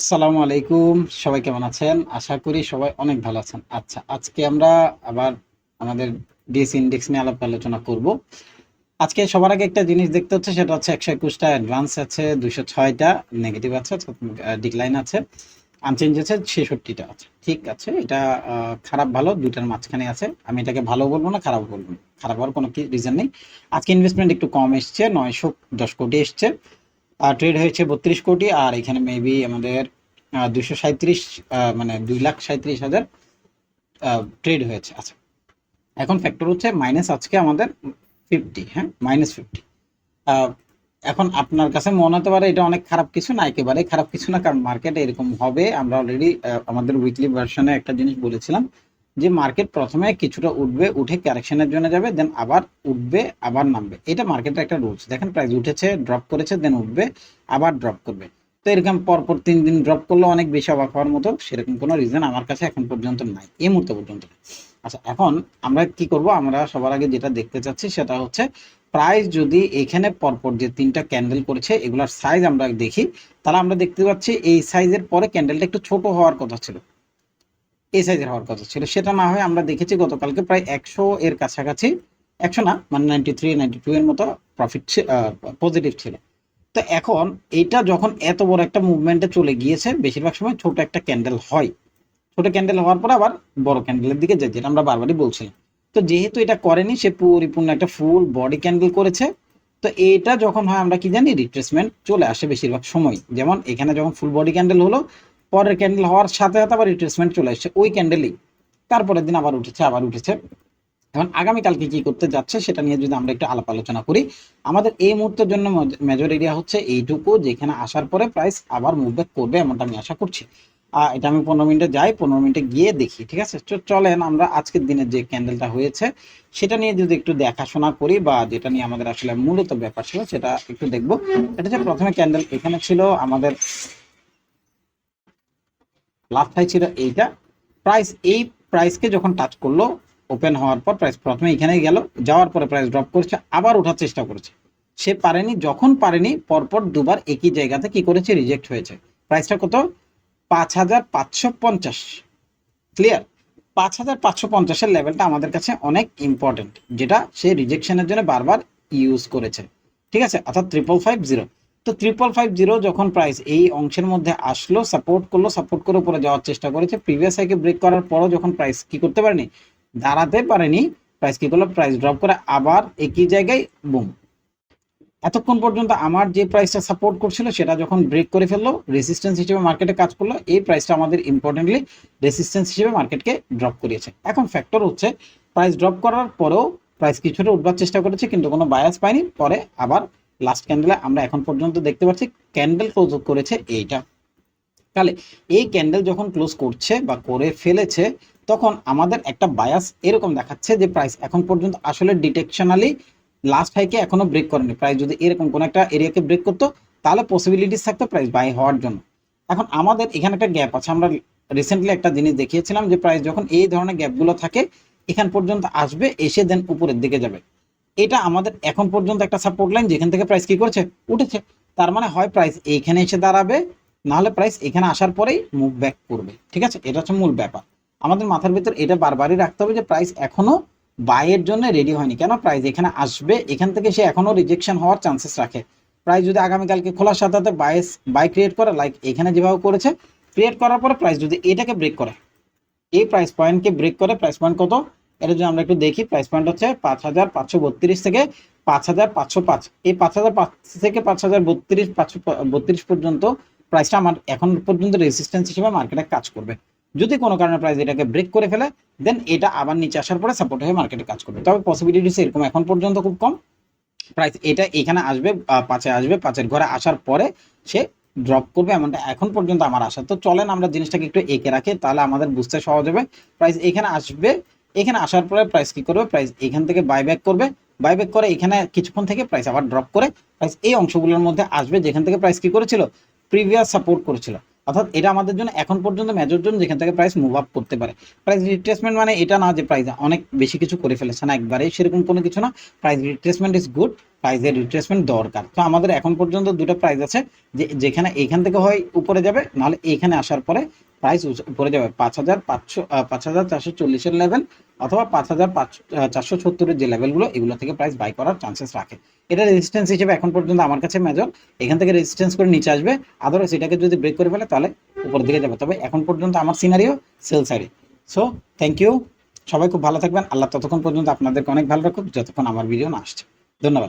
আসসালামু আলাইকুম, সবাই কেমন আছেন? আশা করি সবাই অনেক ভালো আছেন। আচ্ছা আজকে আমরা আবার আমাদের ডিএস ইন্ডেক্স নিয়ে আলাপ আলোচনা করব। আজকে সবার আগে একটা জিনিস দেখতে হচ্ছে, সেটা হচ্ছে একশো একুশটা অ্যাডভান্স আছে, দুইশো ছয়টা নেগেটিভ আছে ডিক্লাইন আছে আনচেঞ্জ আছে, ছেষট্টিটা আছে। ঠিক আছে, এটা খারাপ ভালো, দুইটার মাঝখানে আছে। আমি এটাকে ভালো বলব না খারাপ বলব না। খারাপ হওয়ার কোনো রিজন নেই। আজকে ইনভেস্টমেন্ট একটু কম এসছে, নয়শো দশ কোটি এসছে। ট্রেড হয়েছে বত্রিশ কোটি, আর এখানে মেবি আমাদের দুশো সাঁত্রিশ মানে দুই লাখ সাঁত্রিশ হাজার ট্রেড হয়েছে। আচ্ছা এখন ফ্যাক্টর হচ্ছে মাইনাস আজকে আমাদের ফিফটি হ্যাঁ? মাইনাস ফিফটি এখন আপনার কাছে মনে হতে পারে এটা অনেক খারাপ কিছু না একেবারে খারাপ কিছু না, কারণ মার্কেট এরকম হবে। আমরা অলরেডি আমাদের উইকলি ভার্সনে একটা জিনিস বলেছিলাম যে মার্কেট প্রথমে কিছুটা উঠবে, উঠে কারেকশনের জন্য যাবে দেন আবার উঠবে, আবার নামবে। এটা মার্কেটের একটা রুলস দেখেন প্রাইস উঠেছে ড্রপ করেছে দেন উঠবে, আবার ড্রপ করবে। তো এরকম পরপর তিন দিন ড্রপ করলে অনেক বেশি অবাক হওয়ার মতো সেরকম কোনো রিজন আমার কাছে এখন পর্যন্ত নাই, এই মুহূর্তে পর্যন্ত আচ্ছা এখন আমরা কি করব? আমরা সবার আগে যেটা দেখতে চাচ্ছি সেটা হচ্ছে প্রাইস যদি এখানে পরপর যে তিনটা ক্যান্ডেল করেছে, এগুলার সাইজ আমরা দেখি, তাহলে আমরা দেখতে পাচ্ছি এই সাইজের পরে ক্যান্ডেলটা একটু ছোট হওয়ার কথা ছিল। এই সাইজের হওয়ার কথা ছিল। সেটা না হয় আমরা দেখেছি গতকালকে প্রায় একশো এর কাছাকাছি, একশো না মানে নাইনটি থ্রি নাইনটি টু এর মতো প্রফিট পজিটিভ ছিল। তো এখন এটা যখন এত বড় একটা মুভমেন্টে চলে গিয়েছে, বেশিরভাগ সময় ছোট একটা ক্যান্ডেল হয়। ছোট ক্যান্ডেল হওয়ার পর আবার বড় ক্যান্ডেলের দিকে যায়, যেটা আমরা বারবারই বলছিলাম। তো যেহেতু এটা করেনি, সে পরিপূর্ণ একটা ফুল বডি ক্যান্ডেল করেছে। তো এটা যখন হয়, আমরা কি জানি রিপ্লেসমেন্ট চলে আসে বেশিরভাগ সময়। যেমন এখানে যখন ফুল বডি ক্যান্ডেল হলো পরের ক্যান্ডেল হওয়ার সাথে সাথে আবার রিট্রেসমেন্ট চলে আসছে। ওই ক্যান্ডেলই তারপরের দিন আবার উঠেছে আবার উঠেছে। এখন আগামীকালকে কি করতে যাচ্ছে সেটা নিয়ে যদি আমরা একটু আলাপ আলোচনা করি, আমাদের এই মুহূর্তের জন্য মেজর এরিয়া হচ্ছে এইটুকু, যেখানে আসার পরে প্রাইস আবার মুভব্যাক করবে এমনটা আমি আশা করছি। এটা আমি পনেরো মিনিটে যাই, পনেরো মিনিটে গিয়ে দেখি, ঠিক আছে? চলেন আমরা আজকের দিনের যে ক্যান্ডেলটা হয়েছে, সেটা নিয়ে যদি একটু দেখাশোনা করি বা যেটা নিয়ে আমাদের আসলে মূলত ব্যাপার ছিল, সেটা একটু দেখব। এটা হচ্ছে প্রথমে ক্যান্ডেল এখানে ছিল আমাদের লাস্ট হাই ছিল এইটা। প্রাইস এই প্রাইসকে যখন টাচ করল ওপেন হওয়ার পর প্রাইস প্রথমে এখানে গেল, যাওয়ার পরে প্রাইস ড্রপ করছে, আবার ওঠার চেষ্টা করেছে। সে পারেনি, যখন পারেনি, পরপর দুবার একই জায়গাতে কি করেছে রিজেক্ট হয়েছে। প্রাইসটা কত? পাঁচ হাজার পাঁচশো পঞ্চাশ। ক্লিয়ার পাঁচ হাজার পাঁচশো পঞ্চাশের লেভেলটা আমাদের কাছে অনেক ইম্পর্টেন্ট যেটা সে রিজেকশনের জন্য বারবার ইউজ করেছে। ঠিক আছে? অর্থাৎ ট্রিপল ফাইভ জিরো তো ট্রিপল ফাইভ জিরো যখন প্রাইস এই অংশের মধ্যে আসলো সাপোর্ট করল সাপোর্ট করে উপরে যাওয়ার চেষ্টা করেছে। প্রিভিয়াস হাইকে ব্রেক করার পরও যখন প্রাইস কি করতে পারেনি, দাঁড়াতে পারেনি প্রাইস কি করল প্রাইস ড্রপ করে আবার একই জায়গায় বুম এতক্ষণ পর্যন্ত আমার যে প্রাইসটা সাপোর্ট করছিল, সেটা যখন ব্রেক করে ফেলল রেসিস্ট্যান্স হিসেবে মার্কেটে কাজ করল, এই প্রাইসটা আমাদের ইম্পর্টেন্টলি রেসিস্ট্যান্স হিসেবে মার্কেটকে ড্রপ করিয়েছে। এখন ফ্যাক্টর হচ্ছে প্রাইস ড্রপ করার পরেও প্রাইস কিছুটা উঠবার চেষ্টা করেছে, কিন্তু কোনো বায়াস পায়নি, পরে আবার লাস্ট ক্যান্ডেলে আমরা এখন পর্যন্ত দেখতে পাচ্ছি ক্যান্ডেল ক্লোজ করেছে এইটা। তাহলে এই ক্যান্ডেল যখন ক্লোজ করছে বা করে ফেলেছে, তখন আমাদের একটা বায়াস এরকম দেখাচ্ছে যে প্রাইস এখন পর্যন্ত আসলে ডিটেকশনালি লাস্ট হাইকে এখনও ব্রেক করেনি। প্রাইস যদি এরকম কোনো একটা এরিয়াকে ব্রেক করতো, তাহলে পসিবিলিটিস থাকতো প্রাইস বাই হওয়ার জন্য। এখন আমাদের এখানে একটা গ্যাপ আছে, আমরা রিসেন্টলি একটা জিনিস দেখিয়েছিলাম যে প্রাইস যখন এই ধরনের গ্যাপগুলো থাকে, এখান পর্যন্ত আসবে, এসে দেন উপরের দিকে যাবে। এটা আমাদের এখন পর্যন্ত একটা সাপোর্ট লাইন যেখান থেকে প্রাইস কি করেছে? উঠেছে। তার মানে হয় প্রাইস এইখানে এসে দাঁড়াবে, নাহলে প্রাইস এখানে আসার পরেই মুভ ব্যাক করবে। ঠিক আছে? এটা হচ্ছে মূল ব্যাপার। আমাদের মাথার ভিতর এটা বারবারই রাখতে হবে যে প্রাইস এখনও বাইয়ের জন্য রেডি হয়নি। কেন? প্রাইস এখানে আসবে, এখান থেকে সে এখনও রিজেকশন হওয়ার চান্সেস রাখে। প্রাইস যদি আগামীকালকে খোলার সাথে সাথে বাইস বাই ক্রিয়েট করে লাইক এখানে যেভাবে করেছে ক্রিয়েট করার পরে প্রাইস যদি এটাকে ব্রেক করে, এই প্রাইস পয়েন্টকে ব্রেক করে প্রাইস পয়েন্ট কত? এটা যদি আমরা একটু দেখি প্রাইস পয়েন্ট হচ্ছে পাঁচ হাজার পাঁচশো বত্রিশ থেকে পাঁচ হাজার পাঁচশো পাঁচ। এই পাঁচ হাজার পাঁচ থেকে পাঁচ হাজার বত্রিশ, পাঁচশো বত্রিশ পর্যন্ত প্রাইসটা আমার এখন পর্যন্ত রেসিস্ট্যান্স হিসেবে মার্কেটে কাজ করবে। যদি কোনো কারণে প্রাইস এটাকে ব্রেক করে ফেলে দেন এটা আবার নিচে আসার পরে সাপোর্ট হয়ে মার্কেটে কাজ করবে। তবে পসিবিলিটিস এরকম এখন পর্যন্ত খুব কম। প্রাইস এটা এখানে আসবে পাঁচে আসবে, পাঁচের ঘরে আসার পরে সে ড্রপ করবে, এমনটা এখন পর্যন্ত আমার আশা। তো চলেন আমরা জিনিসটাকে একটু এঁকে রাখি, তাহলে আমাদের বুঝতে সহজ হবে। প্রাইস এখানে আসবে এখানে আসার পরে প্রাইস কি করবে? প্রাইস এখান থেকে বাইব্যাক করবে। বাইব্যাক করে এখানে কিছুক্ষণ থেকে প্রাইস আবার ড্রপ করে প্রাইস এই অংশগুলোর মধ্যে আসবে যেখান থেকে প্রাইস কি করেছিল? প্রিভিয়াস সাপোর্ট করেছিল। অর্থাৎ এটা আমাদের জন্য এখন পর্যন্ত মেজর জন্য যেখান থেকে প্রাইস মুভ আপ করতে পারে। প্রাইস রিট্রেসমেন্ট মানে এটা না যে প্রাইস অনেক বেশি কিছু করে ফেলেছে না একবারে সেরকম কোনো কিছু না। প্রাইস রিট্রেসমেন্ট ইজ গুড প্রাইজের রিট্রেসমেন্ট দরকার। তো আমাদের এখন পর্যন্ত দুটো প্রাইজ আছে, যে, যেখানে এইখান থেকে হয় উপরে যাবে, নাহলে এইখানে আসার পরে প্রাইস উপরে যাবে। পাঁচ হাজার পাঁচশো পাঁচ হাজার চারশো চল্লিশের লেভেল অথবা পাঁচ হাজার পাঁচশো চারশো সত্তরের যে লেভেলগুলো এগুলো থেকে প্রাইস বাই করার চান্সেস রাখে। এটা রেজিস্ট্যান্স হিসেবে এখন পর্যন্ত আমার কাছে মেজর এখান থেকে রেজিস্ট্যান্স করে নিচে আসবে। আদারওয়াইজ এটাকে যদি ব্রেক করে ফেলে, তাহলে উপর দিকে যাবে। তবে এখন পর্যন্ত আমার সিনারিও সেল সাইডে সো থ্যাংক ইউ সবাই খুব ভালো থাকবেন। আল্লাহ ততক্ষণ পর্যন্ত আপনাদেরকে অনেক ভালো রাখুক। যতক্ষণ আমার ভিডিও না আসছে। ধন্যবাদ।